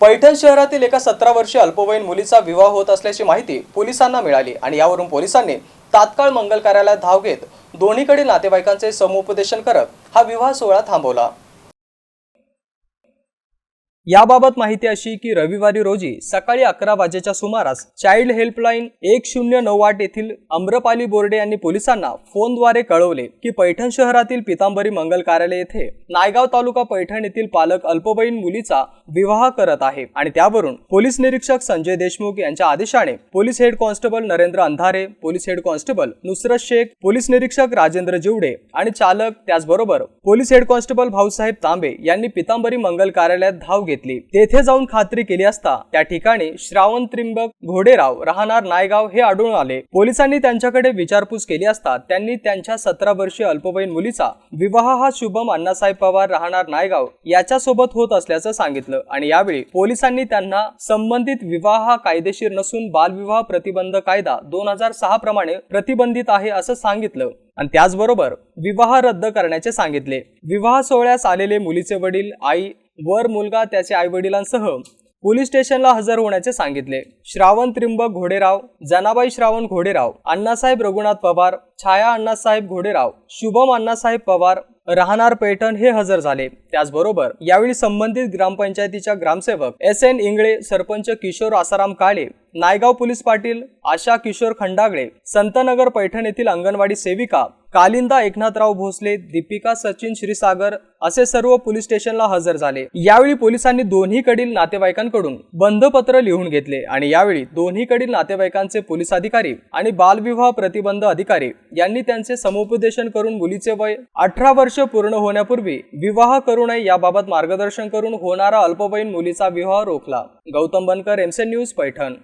पैठण शहरातील एका सतरा वर्षीय अल्पवयीन मुलीचा विवाह होत असल्याची माहिती पोलिसांना मिळाली आणि यावरून पोलिसांनी तात्काळ मंगल कार्यालयात धाव घेत दोन्हीकडील नातेवाईकांचे समुपदेशन करत हा विवाह सोहळा थांबवला. याबाबत माहिती अशी की रविवारी रोजी सकाळी अकरा वाजेच्या सुमारास चाइल्ड हेल्पलाईन एक शून्य नऊ आठ येथील अम्रपाली बोर्डे यांनी पोलिसांना फोनद्वारे कळवले की पैठण शहरातील पितांबरी मंगल कार्यालय येथे नायगाव तालुका पैठण येथील पालक अल्पवयीन मुलीचा विवाह करत आहे. आणि त्यावरून पोलीस निरीक्षक संजय देशमुख यांच्या आदेशाने police head constable Narendra Andhare police head constable Nusrat Shaikh police निरीक्षक राजेंद्र जिवडे आणि चालक त्याचबरोबर police head constable Bhausaheb Tambe यांनी पितांबरी मंगल कार्यालयात धाव घेतली. तेथे जाऊन खात्री केली असता त्या ठिकाणी श्रावण त्रिंबक घोडेराव राहणार नायगाव हे आढळून आले. पोलिसांनी त्यांच्याकडे विचारपूस केली असता त्यांनी त्यांच्या सतरा वर्षीय अल्पवयीन मुलीचा विवाह हा शुभम अण्णासाहेब पवार राहणार नायगाव याच्यासोबत होत असल्याचं सांगितलं आणि यावेळी पोलिसांनी त्यांना संबंधित विवाह हा कायदेशीर नसून बालविवाह प्रतिबंध कायदा दोन हजार सहा प्रमाणे प्रतिबंधित आहे असं सांगितलं. आणि त्याचबरोबर विवाह रद्द करण्याचे सांगितले. विवाह सोहळ्यास आलेले मुलीचे वडील आई वर मुलगा त्याचे आईवडिलांसह पोलीस स्टेशनला हजर होण्याचे सांगितले. श्रावण त्रिंबक घोडेराव जनाबाई श्रावण घोडेराव अण्णासाहेब रघुनाथ पवार छाया अण्णासाहेब घोडेराव शुभम अण्णासाहेब पवार राहणार पैठण हे हजर झाले. त्याचबरोबर यावेळी संबंधित ग्रामपंचायतीच्या ग्रामसेवक S N Ingale sarpanch Kishor Asaram Kale Naigaon police Patil Asha Kishor Khandagale Santnagar Paithan येथील अंगणवाडी सेविका कालिंदा एकनाथराव भोसले दीपिका सचिन श्रीसागर असे सर्व पोलीस स्टेशनला हजर झाले. यावेळी पोलिसांनी दोन्हीकडील नातेवाईकांकडून बंधपत्र लिहून घेतले आणि यावेळी दोन्हीकडील नातेवाईकांचे पोलीस अधिकारी आणि बालविवाह प्रतिबंध अधिकारी यांनी त्यांचे समुपदेशन करून मुलीचे वय अठरा वर्ष पूर्ण होण्यापूर्वी विवाह करू नये याबाबत मार्गदर्शन करून होणारा अल्पवयीन मुलीचा विवाह रोखला. गौतम बनकर एमसेन न्यूज पैठण.